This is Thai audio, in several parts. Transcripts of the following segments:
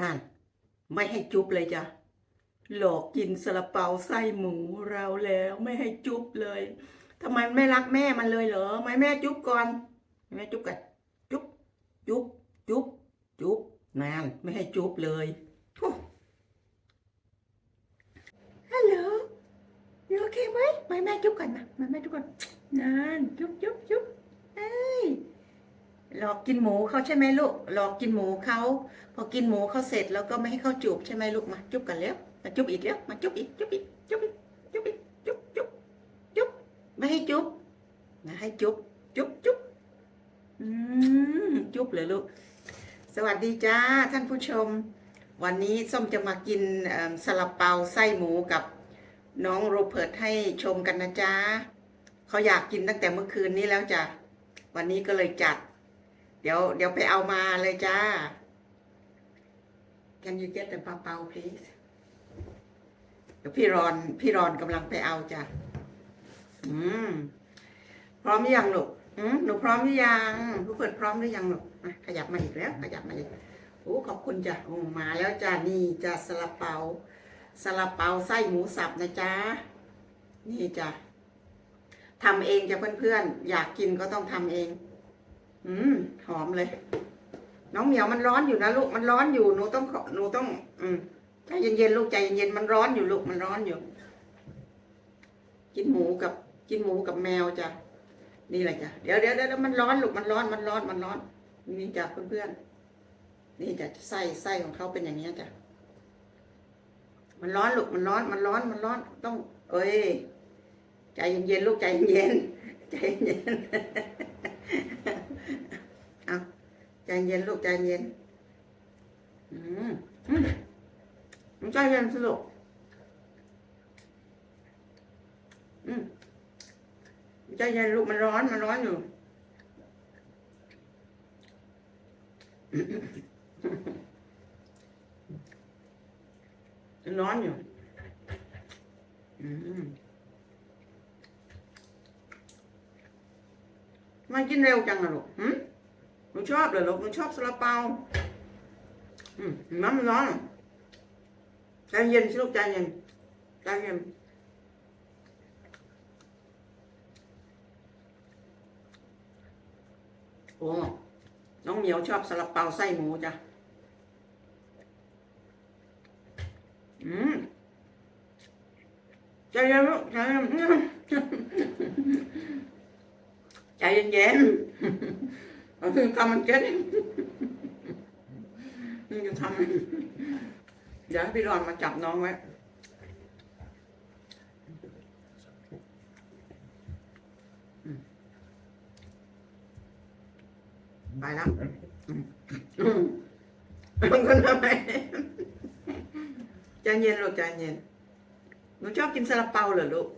นั่น ไม่ให้จุ๊บเลยจ้ะ หลอกกินซาลาเปาไส้หมูเราแล้วไม่ให้จุ๊บเลยทำไมไม่รักแม่มันเลยเหรอไม่แม่จุ๊บก่อนแม่จุ๊บกันจุ๊บจุ๊บจุ๊บจุ๊บนันไม่ให้จุ๊บเลยฮัลโหลโอเคไหมไม่แม่จุ๊บกันนะไม่แม่จุ๊บกันนันจุ๊บจุ๊บจุ๊บเอ้ย หลอกกินหมูเขาใช่ไหมลูก หลอกกินหมูเขาพอกินหมูเขาเสร็จแล้วก็ไม่ให้เขาจูบใช่ไหมลูกมาจุบกันแล้วมาจุบอีกแล้วมาจุบอีกจุบอีกจุบอีกจุบอีกจุบจุบจุบไม่ให้จุบนะให้จุบจุบจุบอืมจุบเลยลูก สวัสดีจ้าท่านผู้ชม วันนี้ส้มจะมากินเอิ่มซาลาเปาไส้หมูกับน้องโรเบิร์ตให้ชมกันนะจ๊ะเขาอยากกินตั้งแต่เมื่อคืนนี้แล้วจ้ะวันนี้ก็เลยจัด เดี๋ยวเดี๋ยวไปเอามาเลยจ้า Can you get the เปา please เดี๋ยวพี่รอนพี่รอนกำลังไปเอาจ้ะอืม พร้อมหรือยังลูกอืมหนูพร้อมหรือยังผู้เปิดพร้อมหรือยังลูกอะขยับมาอีกแล้ว ขยับมาอีกโอ้ขอบคุณจ้ะโอ้มาแล้วจ้ะนี่จ้ะซาลาเปาซาลาเปาไส้หมูสับนะจ๊ะนี่จ้ะทำเองจ้ะเพื่อนๆ อยากกินก็ต้องทำเอง อืมหอมเลย น้องเหมียวมันร้อนอยู่นะลูกมันร้อนอยู่หนูต้องหนูต้อง อืมใจเย็นๆลูกใจเย็นๆมันร้อนอยู่ลูกมันร้อนอยู่ กินหมูกับ กินหมูกับแมวจ้ะนี่แหละจ้ะเดี๋ยวเดี๋ยวเดี๋ยวมันร้อนลูกมันร้อนมันร้อนมันร้อน นี่จ้ะเพื่อนๆนี่จ้ะไส้ไส้ของเขาเป็นอย่างนี้จ้ะมันร้อนลูกมันร้อนมันร้อนมันร้อนต้อง เอ้ยใจเย็นๆลูกใจเย็นใจเย็น เอาใจเย็นลูกใจเย็น อืมอืมมันใจเย็นสิลูกอืมใจเย็นลูกมันร้อนมันร้อนอยู่มันร้อนอยู่อืมมันกินเร็วจังอะลูกหืม หนูชอบเลยลูกหนูชอบซาลาเปาอืมเห็นไหมมันร้อนอะใจเย็นสิลูกใจเย็นใจเย็นโอ้น้องเหมียวชอบซาลาเปาไส้หมูจ้ะอืมใจเย็นลูกใจเย็นใจเย็น ๆมันคือคำมันเก็ตมันจะทำเดี๋ยวให้พี่รอนมาจับน้องไว้ไปแล้วมันทำไมใจเย็นลูกใจเย็นหนูชอบกินซาลาเปาเหรอลูก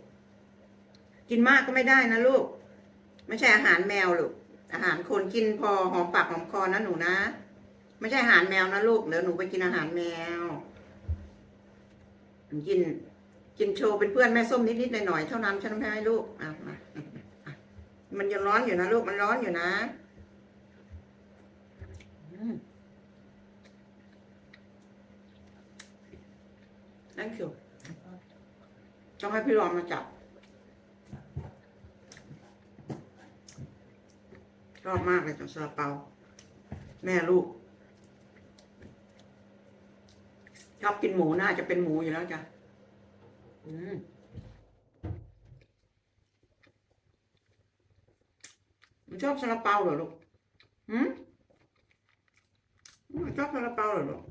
กินมากก็ไม่ได้นะลูก ไม่ใช่อาหารแมวลูก อาหารคนกินพอหอมปากหอมคอนะหนูนะ ไม่ใช่อาหารแมวนะลูกเดี๋ยวหนูไปกินอาหารแมว กิน กินโชว์เป็นเพื่อนแม่ส้มนิดๆหน่อยๆเท่านั้นฉันไม่ให้ลูกอะมามันยังร้อนอยู่นะลูกมันร้อนอยู่นะอืม thank you ต้องให้พี่รอนมาจับ ชอบมากเลยจังซาเปา แม่ลูก ชอบกินหมูน่าจะเป็นหมูอยู่แล้วจ้ะ อืมมันชอบซาลาเปาเหรอลูกหืมชอบซาลาเปาเหรอลูก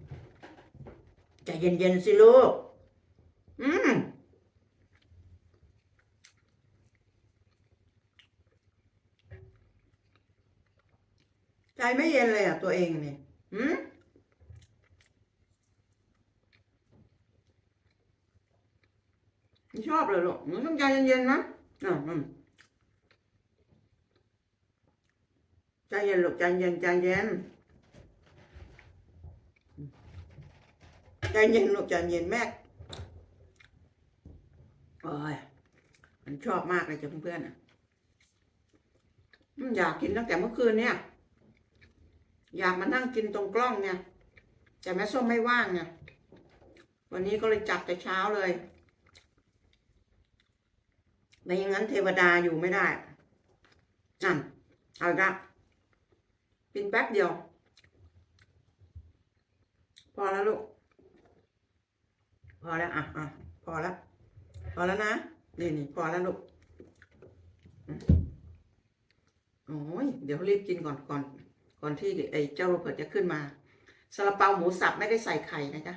ใจเย็นๆสิลูก อืม ใจไม่เย็นเลยอะตัวเองเนี่ยหืมชอบเลยลูกหนูต้องใจเย็นๆนะอ่าอืมใจเย็นลูกใจเย็นใจเย็นใจเย็นลูกใจเย็นแม่โอ้ยมันชอบมากเลยจ้ะเพื่อนๆอะอยากกินตั้งแต่เมื่อคืนเนี่ย อยากมานั่งกินตรงกล้องเนี่ย แต่แม่ส้มไม่ว่างไงวันนี้ก็เลยจัดแต่เช้าเลยไม่อย่างนั้นเทวดาอยู่ไม่ได้นั่นเอาละกินแป๊บเดียว พอแล้วลูก พอแล้วอะอะพอแล้ว พอแล้วนะ นี่นี่พอแล้วลูกโอ้ย เดี๋ยวรีบกินก่อนก่อน ก่อนที่ไอ้เจ้าโรเบิร์ตจะขึ้นมาซาลาเปาหมูสับไม่ได้ใส่ไข่นะจ๊ะ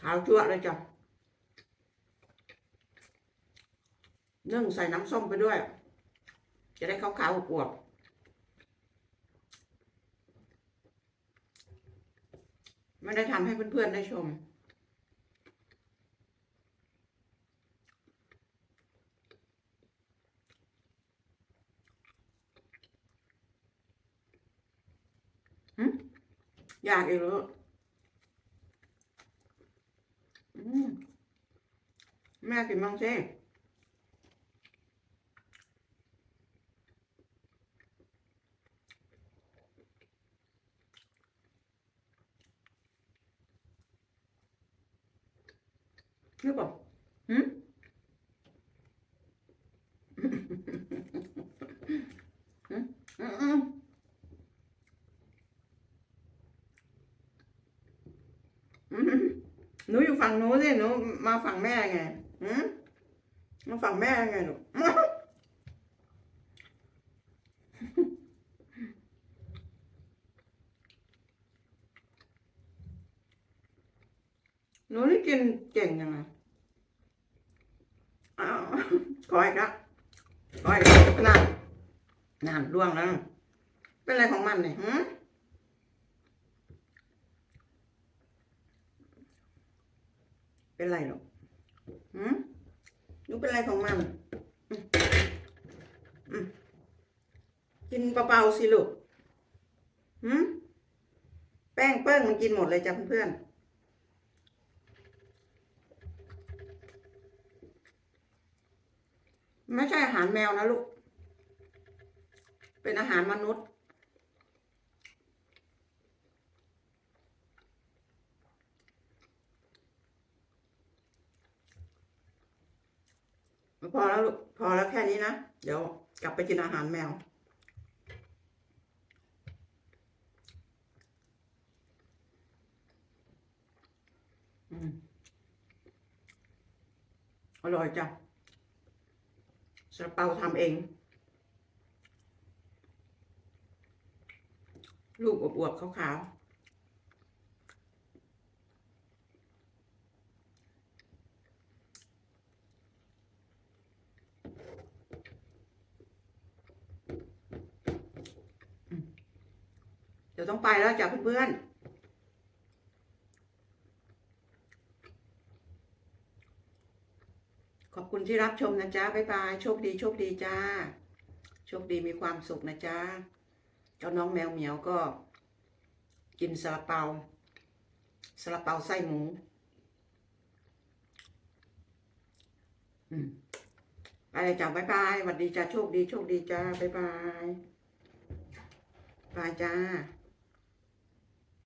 ขาวจั่วเลยจ้ะนึ่งใส่น้ำส้มไปด้วย จะได้ขาวๆอวบไม่ได้ทำให้เพื่อนๆได้ชม หึ อยากอีกแล้วอืมแม่กินบ้างสิหรือเปล่าหืมอืมอืมอืม อืม หนูอยู่ฝั่งหนูสิหนูมาฝั่งแม่ไงอืมมาฝั่งแม่ไงหนูหนูนี่กินเก่งยังไงอ้าวขออีกละขออีกละนั่นนั่นล่วงแล้ว เป็นอะไรของมันเนี่ยหืม เป็นไรหรอกหืมนูเป็นไรของมันกินเบาๆสิลูกหืมแป้งเปิ้งมันกินหมดเลยจ้ะเพื่อนไม่ใช่อาหารแมวนะลูก เป็นอาหารมนุษย์ พอแล้วลูกพอแล้วแค่นี้นะ เดี๋ยวกลับไปกินอาหารแมว อืมอร่อยจ้ะซาลาเปาทำเอง ลูกอวบๆขาวๆ ดี๋ยวต้องไปแล้วจ้ะเพื่อนๆขอบคุณที่รับชมนะจ๊ะ บ๊ายบาย โชคดี โชคดีจ้า โชคดีมีความสุขนะจ๊ะ เจ้าน้องแมวเหมียวก็ กินซาลาเปาซาลาเปาไส้หมู อืมไปเลยจ้ะบ๊ายบายสวัสดีจ้า โชคดี โชคดีจ้า บ๊ายบาย บายจ้า